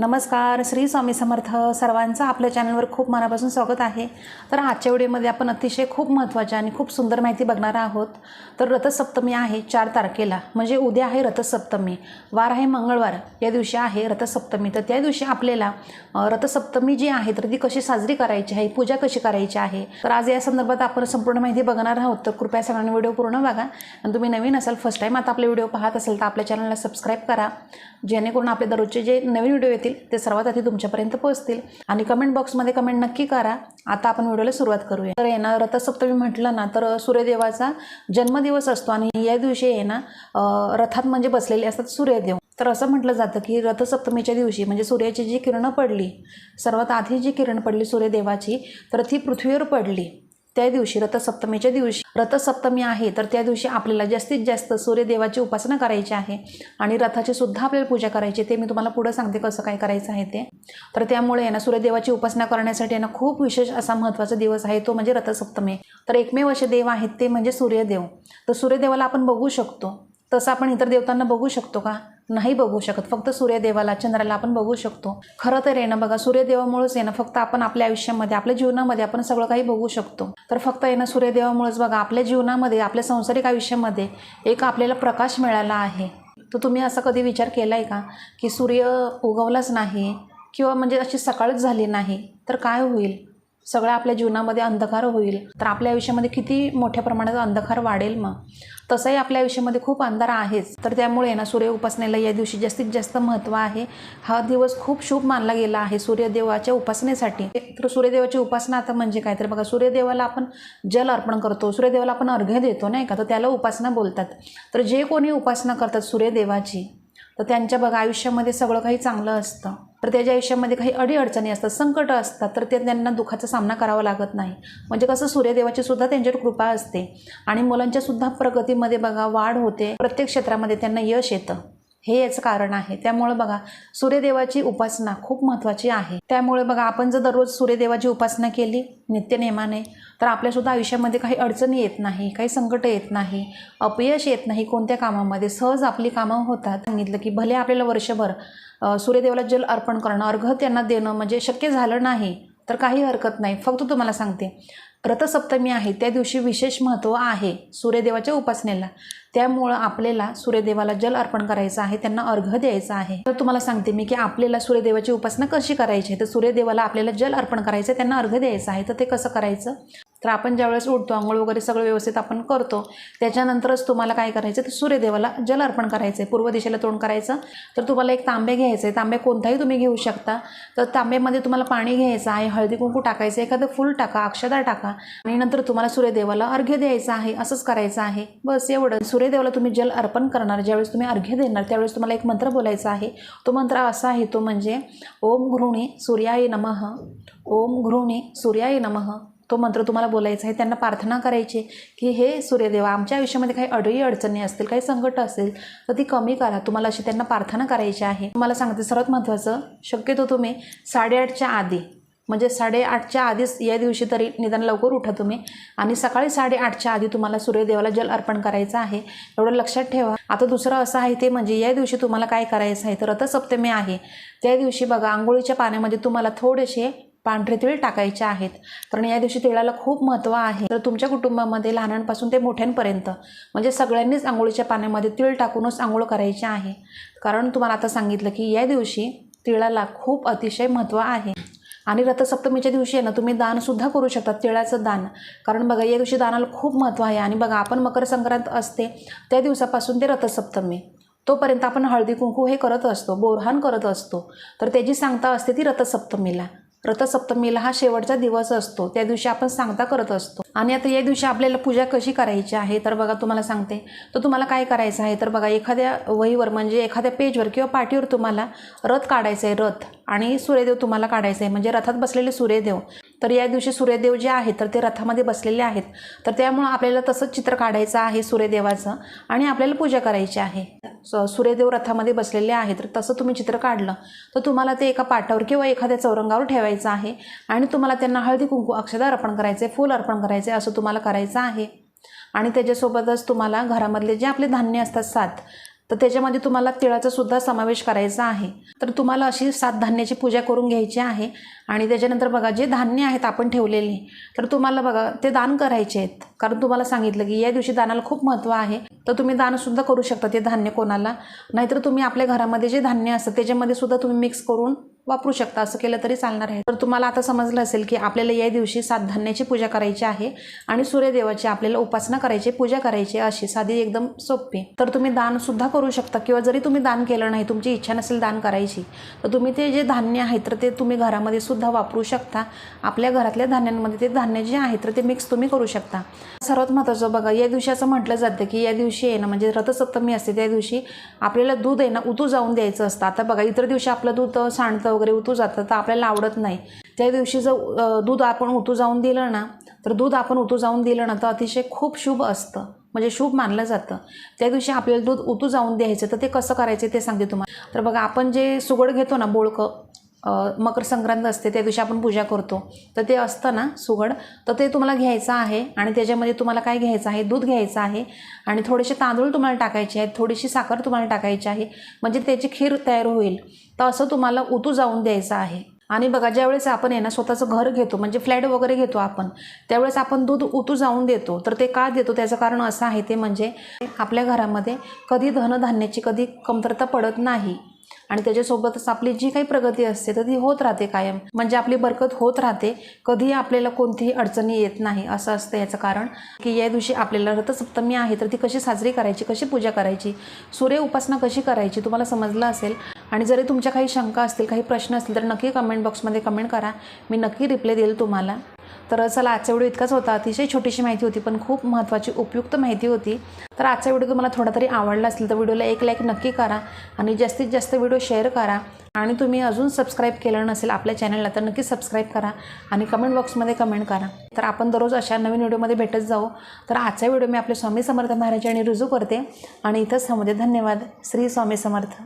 नमस्कार श्री स्वामी समर्थ सर्वांचं आपल्या चॅनलवर खूप मनापासून स्वागत आहे. तर आजच्या व्हिडिओमध्ये आपण अतिशय खूप महत्त्वाची आणि खूप सुंदर माहिती बघणार आहोत. तर रथसप्तमी आहे चार तारखेला म्हणजे उद्या आहे रथसप्तमी. वार आहे मंगळवार या दिवशी आहे रथसप्तमी. तर त्या दिवशी आपल्याला रथसप्तमी जी आहे तर ती कशी साजरी करायची आहे पूजा कशी करायची आहे? तर आज या संदर्भात आपण संपूर्ण माहिती बघणार आहोत. तर कृपया सगळ्यांनी व्हिडिओ पूर्ण बघा. आणि तुम्ही नवीन असाल फर्स्ट टाईम आता आपले व्हिडिओ पाहत असेल तर आपल्या चॅनलला सबस्क्राईब करा. जेणेकरून आपले दररोजचे जे नवीन व्हिडिओ येतील ते सर्वात आधी तुमच्यापर्यंत पोहोचतील. आणि कमेंट बॉक्समध्ये कमेंट नक्की करा. आता आपण व्हिडिओला सुरुवात करूया. तर येणार रथसप्तमी म्हटलं ना तर सूर्यदेवाचा जन्मदिवस असतो आणि या दिवशी आहे ना रथात म्हणजे बसलेले असतात सूर्यदेव. तर असं म्हटलं जातं की रथसप्तमीच्या दिवशी म्हणजे सूर्याची जी किरणं पडली सर्वात आधी जी किरण पडली सूर्यदेवाची तर ती पृथ्वीवर पडली. त्या दिवशी रथसप्तमीच्या दिवशी रथसप्तमी आहे तर त्या दिवशी आपल्याला जास्तीत जास्त सूर्यदेवाची उपासना करायची आहे आणि रथाची सुद्धा आपल्याला पूजा करायची ते मी तुम्हाला पुढं सांगते कसं काय करायचं आहे ते. तर त्यामुळे आहे ना सूर्यदेवाची उपासना करण्यासाठी यांना ना खूप विशेष असा महत्त्वाचा दिवस आहे तो म्हणजे रथसप्तमी. तर एकमेव असे देव आहेत ते म्हणजे सूर्यदेव. तर सूर्यदेवाला आपण बघू शकतो. तसं आपण इतर देवतांना बघू शकतो का? नाही बघू शकत. फक्त सूर्यदेवाला चंद्राला आपण बघू शकतो. खरं तर आहे ना बघा सूर्यदेवामुळेच आहे ना फक्त आपण आपल्या आयुष्यामध्ये आपल्या जीवनामध्ये आपण सगळं काही बघू शकतो. तर फक्त आहे ना सूर्यदेवामुळेच बघा आपल्या जीवनामध्ये आपल्या संसारिक आयुष्यामध्ये एक आपल्याला प्रकाश मिळाला आहे. तर तुम्ही असा कधी विचार केला आहे का? की सूर्य उगवलाच नाही किंवा म्हणजे अशी सकाळच झाली नाही तर काय होईल? सगळं आपल्या जीवनामध्ये अंधकार होईल. तर आपल्या आयुष्यामध्ये किती मोठ्या प्रमाणात अंधकार वाढेल मग? तसंही आपल्या आयुष्यामध्ये खूप अंधार आहेच. तर त्यामुळे ना सूर्य उपासनेला या दिवशी जास्तीत जास्त महत्त्व आहे. हा दिवस खूप शुभ मानला गेला आहे सूर्यदेवाच्या उपासनेसाठी. तर सूर्यदेवाची उपासना आता म्हणजे काय? तर बघा सूर्यदेवाला आपण जल अर्पण करतो. सूर्यदेवाला आपण अर्घ्य देतो नाही का? तर त्याला उपासना बोलतात. तर जे कोणी उपासना करतात सूर्यदेवाची तर त्यांच्या बघा आयुष्यामध्ये सगळं काही चांगलं असतं. तर त्याच्या आयुष्यामध्ये काही अडीअडचणी असतात संकट असतात तर ते त्यांना दुःखाचा सामना करावा लागत नाही. म्हणजे कसं सूर्यदेवाची सुद्धा त्यांच्यावर कृपा असते आणि मुलांच्या सुद्धा प्रगतीमध्ये बघा वाढ होते. प्रत्येक क्षेत्रामध्ये त्यांना यश येतं. हे याचं कारण आहे. त्यामुळे बघा सूर्यदेवाची उपासना खूप महत्त्वाची आहे. त्यामुळे बघा आपण जर दररोज सूर्यदेवाची उपासना केली नित्यनेमाने तर आपल्यासुद्धा आयुष्यामध्ये काही अडचणी येत नाही काही संकट येत नाही अपयश येत नाही कोणत्या कामामध्ये. सहज आपली कामं होतात. सांगितलं की भले आपल्याला वर्षभर सूर्यदेवाला जल अर्पण करणं अर्घ त्यांना देणं म्हणजे शक्य झालं नाही तर काही हरकत नाही. फक्त तुम्हाला सांगते रथसप्तमी आहे त्या दिवशी विशेष महत्त्व आहे सूर्यदेवाच्या उपासनेला. त्यामुळं आपल्याला सूर्यदेवाला जल अर्पण करायचं आहे त्यांना अर्घ द्यायचं आहे. तर तुम्हाला सांगते मी की आपल्याला सूर्यदेवाची उपासना कशी करायची आहे? तर सूर्यदेवाला आपल्याला जल अर्पण करायचं त्यांना अर्घ द्यायचं आहे. तर ते कसं करायचं? तर आपण ज्यावेळेस उठतो आंघोळ वगैरे सगळं व्यवस्थित आपण करतो त्याच्यानंतरच तुम्हाला काय करायचं तर सूर्यदेवाला जल अर्पण करायचं आहे पूर्व दिशेला तोंड करायचं. तर तुम्हाला एक तांबे घ्यायचं आहे तांबे कोणताही तुम्ही घेऊ शकता. तर तांब्यामध्ये तुम्हाला पाणी घ्यायचं आहे हळदी कुंकू टाकायचं एखादं फूल टाका अक्षदा टाका आणि नंतर तुम्हाला सूर्यदेवाला अर्घ्य द्यायचं आहे असंच करायचं आहे. बस एवढं. सूर्यदेवाला तुम्ही जल अर्पण करणार ज्यावेळेस तुम्ही अर्घ्य देणार त्यावेळेस तुम्हाला एक मंत्र बोलायचा आहे. तो मंत्र असा आहे तो म्हणजे ओम घृणी सूर्याय नमः. ओम घृणी सूर्याय नमः. तो मंत्र तुम्हाला बोलायचा आहे त्यांना प्रार्थना करायची की हे सूर्यदेवा आमच्या आयुष्यामध्ये काही अडळी अडचणी असतील काही संकट असेल तर ती कमी करा. तुम्हाला अशी त्यांना प्रार्थना करायची आहे. तुम्हाला सांगते सर्वात महत्त्वाचं शक्यतो तुम्ही साडेआठच्या आधी म्हणजे साडेआठच्या आधीच या दिवशी तरी निदान लवकर उठा तुम्ही आणि सकाळी साडेआठच्या आधी तुम्हाला सूर्यदेवाला जल अर्पण करायचं आहे. एवढं लक्षात ठेवा. आता दुसरं असं आहे ते म्हणजे या दिवशी तुम्हाला काय करायचं आहे तर रथसप्तमी आहे. त्या दिवशी बघा आंघोळीच्या पाण्यामध्ये तुम्हाला थोडेसे पांढरे तीळ टाकायचे आहेत. कारण या दिवशी तिळाला खूप महत्त्व आहे. तर तुमच्या कुटुंबामध्ये लहानांपासून ते मोठ्यांपर्यंत म्हणजे सगळ्यांनीच आंघोळीच्या पाण्यामध्ये तिळ टाकूनच आंघोळ करायची आहे. कारण तुम्हाला आता सांगितलं की या दिवशी तिळाला खूप अतिशय महत्त्व आहे. आणि रथसप्तमीच्या दिवशी आहे ना तुम्ही दानसुद्धा करू शकता तिळाचं दान. कारण बघा या दिवशी दानाला खूप महत्त्व आहे. आणि बघा आपण मकर संक्रांत असते त्या दिवसापासून ते रथसप्तमी. तोपर्यंत आपण हळदी कुंकू हे करत असतो बोरहान करत असतो. तर त्याची सांगता असते ती रथसप्तमीला. रथसप्तमीला हा शेवटचा दिवस असतो. त्या दिवशी आपण सांगता करत असतो. आणि आता या दिवशी आपल्याला पूजा कशी करायची आहे? तर बघा तुम्हाला सांगते. तर तुम्हाला काय करायचं आहे? तर बघा एखाद्या वहीवर म्हणजे एखाद्या पेजवर किंवा पाठीवर तुम्हाला रथ काढायचं आहे. रथ आणि सूर्यदेव तुम्हाला काढायचं आहे. म्हणजे रथात बसलेले सूर्यदेव. तर या दिवशी सूर्यदेव जे आहेत तर ते रथामध्ये बसलेले आहेत. तर त्यामुळं आपल्याला तसंच चित्र काढायचं आहे सूर्यदेवाचं आणि आपल्याला पूजा करायची आहे. स- सूर्यदेव रथामध्ये बसलेले आहेत तर तसं तुम्ही चित्र काढलं तर तुम्हाला ते एका पाटावर किंवा एखाद्या चौरंगावर ठेवायचं आहे आणि तुम्हाला त्यांना हळदी कुंकू अक्षदा अर्पण करायचे फूल अर्पण करायचे असं तुम्हाला करायचं आहे. आणि त्याच्यासोबतच तुम्हाला घरामधले जे आपले धान्य असतात सात तर त्याच्यामध्ये तुम्हाला तिळाचा सुद्धा समावेश करायचा आहे. तर तुम्हाला अशी सात धान्याची पूजा करून घ्यायची आहे आणि त्याच्यानंतर बघा जे धान्य आहेत आपण ठेवलेले तर तुम्हाला बघा ते दान करायचे आहेत. कारण तुम्हाला सांगितलं की या दिवशी दानाला खूप महत्त्व आहे. तर तुम्ही दानसुद्धा करू शकता ते धान्य कोणाला. नाहीतर तुम्ही आपल्या घरामध्ये जे धान्य असतं त्याच्यामध्ये सुद्धा तुम्ही मिक्स करून वापरू शकता असं केलं तरी चालणार आहे. तर तुम्हाला आता समजलं असेल की आपल्याला या दिवशी सात धान्याची पूजा करायची आहे आणि सूर्यदेवाची आपल्याला उपासना करायची पूजा करायची अशी साधी एकदम सोपी. तर तुम्ही दान सुद्धा करू शकता किंवा जरी तुम्ही दान केलं नाही तुमची इच्छा नसेल दान करायची तर तुम्ही ते जे धान्य आहे तर ते तुम्ही घरामध्ये सुद्धा वापरू शकता. आपल्या घरातल्या धान्यांमध्ये ते धान्य जे आहे तर ते मिक्स तुम्ही करू शकता. सर्वात महत्त्वाचं बघा या दिवशी असं म्हटलं जातं की या दिवशी आहे ना म्हणजे रथसप्तमी असते त्या दिवशी आपल्याला दूध आहे ना उतू जाऊन द्यायचं असतं. आता बघा इतर दिवशी आपलं दूध सांडतं वगैरे उतू जातं तर आपल्याला आवडत नाही. त्या दिवशी जर दूध आपण उतू जाऊन दिलं ना तर दूध आपण उतू जाऊन दिलं ना तर अतिशय खूप शुभ असतं. म्हणजे शुभ मानलं जातं. त्या दिवशी आपल्याला दूध उतू जाऊन द्यायचं तर ते कसं करायचं ते सांगते तुम्हाला तर बघा आपण जे सुगड घेतो ना बोळकं मकर संक्रांत असते त्या दिवशी आपण पूजा करतो. तर ते असतं ना सुगड तर ते तुम्हाला घ्यायचं आहे आणि त्याच्यामध्ये तुम्हाला काय घ्यायचं आहे? दूध घ्यायचं आहे आणि थोडेसे तांदूळ तुम्हाला टाकायचे आहेत थोडीशी साखर तुम्हाला टाकायची आहे म्हणजे त्याची खीर तयार होईल. तर असं तुम्हाला उतू जाऊन द्यायचं आहे. आणि बघा ज्यावेळेस आपण आहे ना स्वतःचं घर घेतो म्हणजे फ्लॅट वगैरे घेतो आपण त्यावेळेस आपण दूध उतू जाऊन देतो. तर ते का देतो? त्याचं कारण असं आहे ते म्हणजे आपल्या घरामध्ये कधी धनधान्याची कधी कमतरता पडत नाही. आणि त्याच्यासोबतच आपली जी काही प्रगती असते तर ती होत राहते कायम. म्हणजे आपली बरकत होत राहते. कधीही आपल्याला कोणतीही अडचणी येत नाही असं असतं याचं कारण. की या दिवशी आपल्याला रथसप्तमी आहे तर ती कशी साजरी करायची कशी पूजा करायची सूर्य उपासना कशी करायची तुम्हाला समजलं असेल. आणि जरी तुमच्या काही शंका असतील काही प्रश्न असतील तर नक्की कमेंट बॉक्समध्ये कमेंट करा. मी नक्की रिप्लाय देईल तुम्हाला. तर चला आजचा व्हिडिओ इतकाच होता. अतिशय छोटीशी माहिती होती पण खूप महत्त्वाची उपयुक्त माहिती होती. तर आजचा व्हिडिओ तुम्हाला थोडा तरी आवडला असेल तर व्हिडिओला एक लाईक नक्की करा आणि जास्तीत जास्त व्हिडिओ शेअर करा. आणि तुम्ही अजून सबस्क्राईब केलं नसेल आपल्या चॅनलला तर नक्की सबस्क्राईब करा आणि कमेंट बॉक्समध्ये कमेंट करा. तर आपण दररोज अशा नवीन व्हिडिओमध्ये भेटत जाऊ. तर आजचा व्हिडिओ मी आपले स्वामी समर्थ महाराज आणि रुजू करते. आणि इथंच थांबते. धन्यवाद. श्री स्वामी समर्थ.